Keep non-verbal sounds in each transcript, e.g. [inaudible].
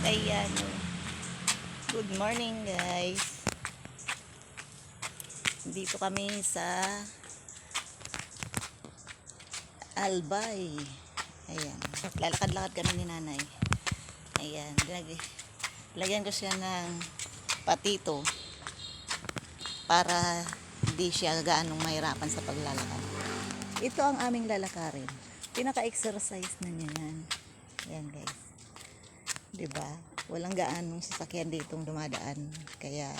Ayan. Good morning guys. Dito kami sa Albay. Ayan. Lalakad-lakad kami ni nanay. Ayan. Lag- lagyan ko siya ng patito para hindi siya gaanong mahirapan sa paglalakad. Ito ang aming lalakarin. Pinaka-exercise na niya yan. Ayan guys. 'Di ba? Walang gaanong sasakyan ditong dumadaan. Kaya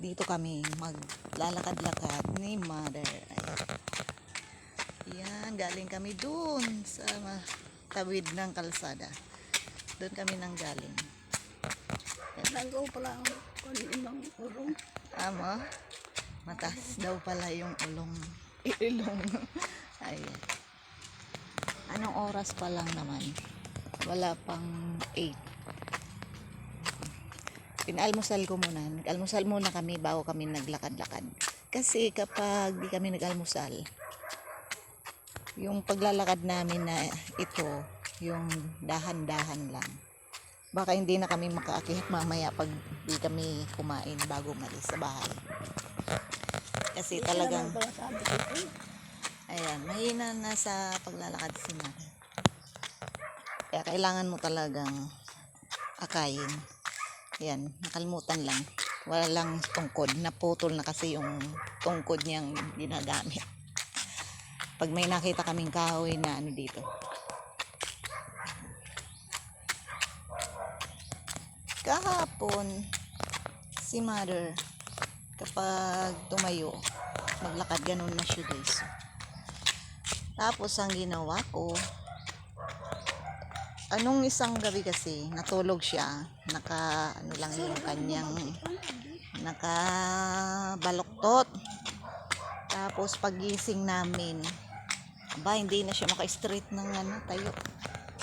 dito kami maglalakad-lakad ni mother. Yan, galing kami dun sa tawid ng kalsada. Doon kami nang galing. Nagaw pala ang kaninang urong. Ama, mataas daw pala yung ulong. [laughs] Ilong. Ayan. Anong oras pa lang naman? Wala pang 8. Pinalmusal ko muna. Nag-almusal muna kami bago kami naglakad-lakad. Kasi kapag di kami nag-almusal, yung paglalakad namin na ito, yung dahan-dahan lang. Baka hindi na kami makaakyat mamaya pag di kami kumain bago malis sa bahay. Kasi talagang, eh, ayan, mahina na sa paglalakad si Mari. Kaya kailangan mo talagang akayin. Ayan, nakalimutan lang. Walang tungkod. Naputol na kasi yung tungkod niyang ginagamit. Pag may nakita kaming kahoy na ano dito. Kahapon, si mother, kapag tumayo, maglakad ganun na siya guys. Tapos ang ginawa ko, anong isang gabi kasi, natulog siya, naka, ano lang yung kanyang, naka baloktot. Tapos pagising namin, aba, hindi na siya maka-straight ng ano, tayo.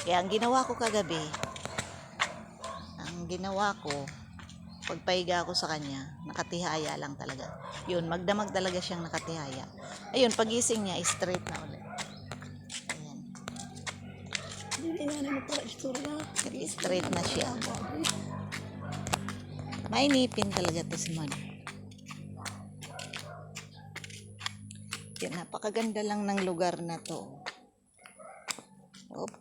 Kaya ang ginawa ko kagabi, ang ginawa ko, pagpahiga ako sa kanya, nakatihaya lang talaga. Yun, magdamag talaga siyang nakatihaya. Ayun, pagising niya, straight na ulit. Straight na siya. Mainipin talaga to si Mad. Yan, napakaganda lang ng lugar na to. Op.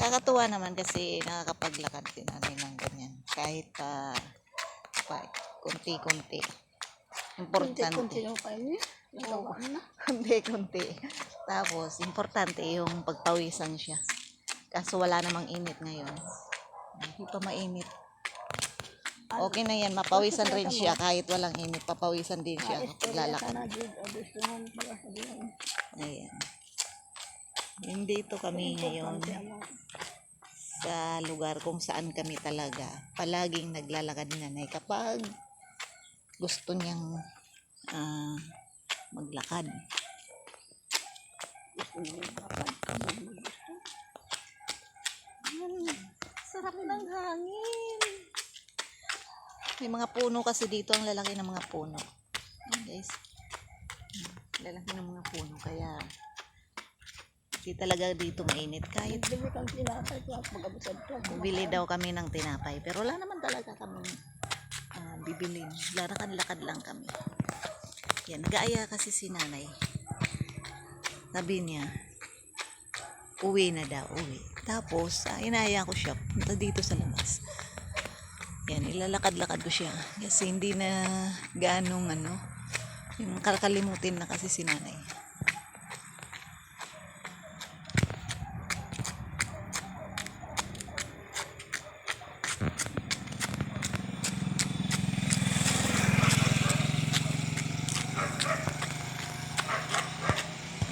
Kakatuwa naman kasi nakakapaglakad si nanay ng ganyan. Kahit pa, pa kunti-kunti. Importante. Kunti-kunti yung kayo niya. Nagawa na. [laughs] Hindi, kunti. Tapos, importante yung pagpawisan siya. Kaso wala namang init ngayon. Hindi pa mainit. Okay na yan, mapawisan rin siya kahit walang init. Papawisan din siya kapag lalakad. Ayan. Nandito kami ngayon mga- sa lugar kung saan kami talaga palaging naglalakad ni nanay kapag gusto niyang ah, maglakad. gusto mo maglakad, kapag mo gusto. Mm, sarap ng hangin. May mga puno kasi dito, ang lalaki ng mga puno. Ayan, guys. Lalaki ng mga puno, kaya hindi talaga dito mainit. Kahit Bili kang tinatay ko at mag-abot to. bili daw kami ng tinapay, pero wala naman talaga kami ah, bibilin. Lakad-lakad lang kami. Yan, nag-aaya kasi si nanay. Sabi niya, uwi na daw, uwi. Tapos, uh, inaya ko siya, punta dito sa labas. Yan, ilalakad-lakad ko siya. Kasi hindi na ganong ano, yung kakalimutin na kasi si nanay.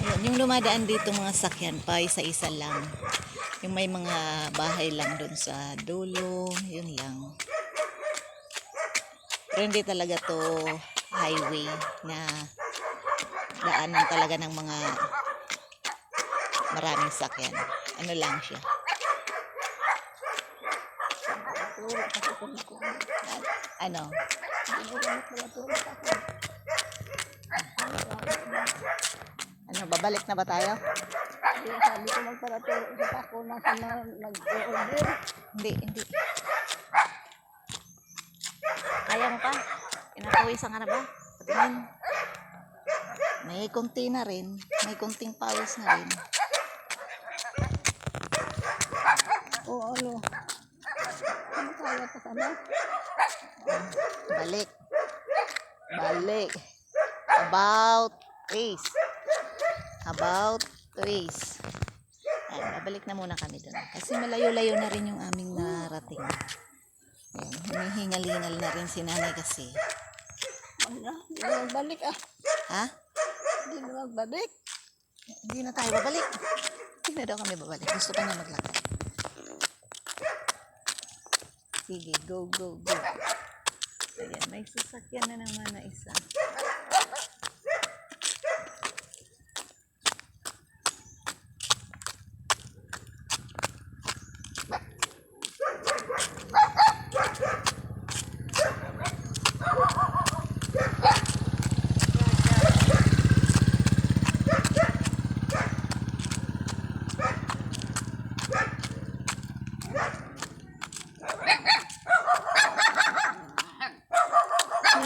Yun, yung lumadaan dito mga sakyan pa, isa-isa lang. Yung may mga bahay lang doon sa dulo, yun lang. Pero hindi talaga to highway na daanan talaga ng mga maraming sakyan. Ano lang siya. Ano? Hindi. Ano, babalik na ba tayo? Kaya sabi ko magparaturo sa ako na sa nag-order. Hindi, hindi. Kaya mo pa? Pinapawisan ka na ba? Patingin. May kunti na rin. May kunting pawis na rin. O ano? Ano kaya pa sana? Balik. Balik. About trees. About trees. Ayan, babalik na muna kami doon. Kasi malayo-layo na rin yung aming narating. Ayan, hinihingal-hingal na rin si nanay kasi. Ano? Hindi na magbalik ah. Ha? Hindi na magbalik. Hindi na tayo babalik. Hindi na daw kami babalik. Gusto ko na maglakad. Sige, go, go, go. Ayan, may sasakyan na naman na isa.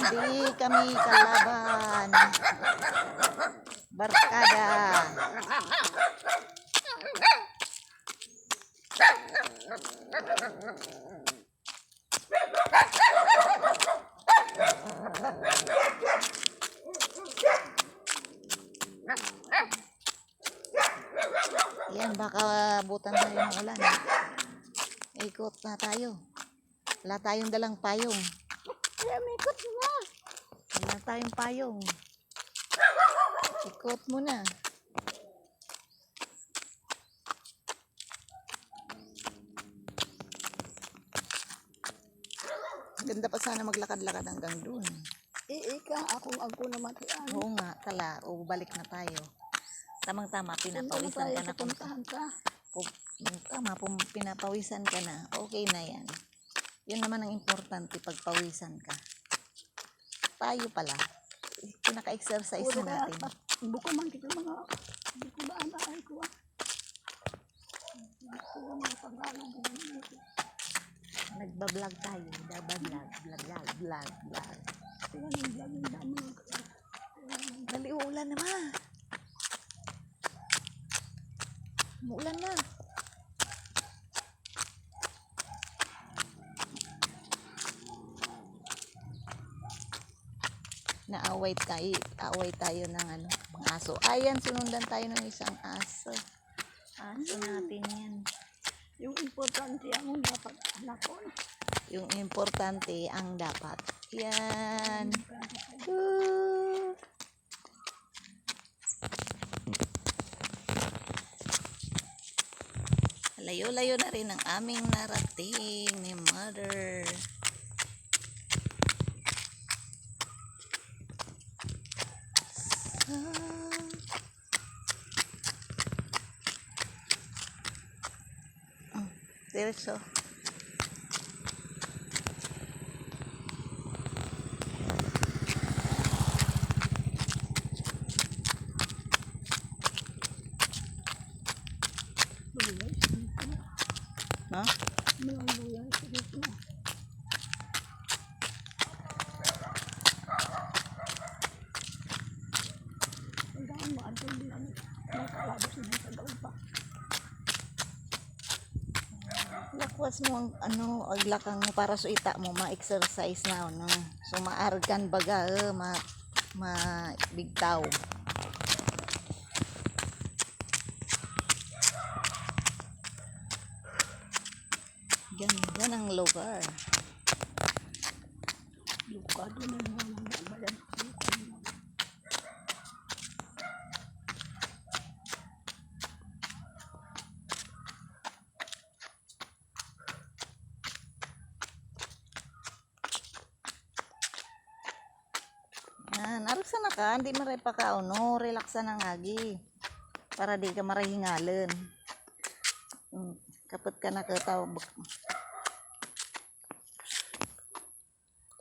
Hindi kami kalaban. Barkada. Yan, baka butan tayo ng ulan. Ikot na tayo. Wala tayong dalang payong. Kaya may ikot na. Wala tayong payong. Ikot mo na. Ganda pa sana maglakad-lakad hanggang dun. Iika, akong ako naman si ano. Oo nga, tala. O, balik na tayo. Tamang-tama, pinapawisan ka na. Kung, ka. kung, tama, kung pinapawisan ka na, okay na yan. Yun naman ang importante pagpawisan ka. Tayo pala. Pinaka-exercise na natin. Buko man kita mga. Buko ba ana ay ko ah. Ko. Nagbablog tayo. Dabablog, vlog, vlog, vlog, vlog. Dali, uulan na ma. Umuulan na. Naaway tayo, away tayo ng ano, mga aso. Ayan, sinundan tayo ng isang aso. Aso natin yan. Yung importante ang dapat hanapon. Yung importante ang dapat. Yan. Woo! Layo-layo na rin ang aming narating ni Mother. Oh, diretso. Buyay, No? mga buyay sa dito. Ang daan mo, ang tuloy ang nakalabas na sa daon pa. Lakwas mo ang ano, aglakang para sa ita mo, ma-exercise na, no? So, maargan baga, eh, ma, ma, bigtaw. Ganda ng lugar. Lukado na mga Yan. Araksa na ka. Hindi maray pa ka. Ono. Relaxa na nga. Gi. Para di ka marahingalan. Kapit ka na kataw.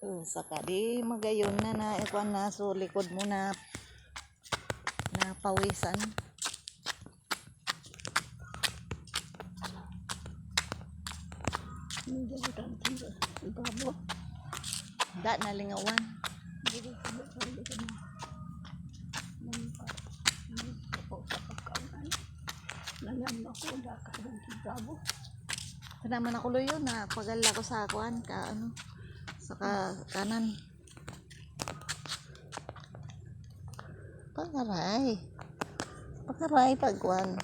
Uh, saka di magayon na na. Ikuan na. So likod mo na. Napawisan. Hindi ako tanong. Ibabo. Dat na lingawan. Ko na. Nangyam ako da ka ng ibabo. Kanaman ako ko sa kuan ka ano sa ka, kanan. Pagaray. Pagaray pagkuan.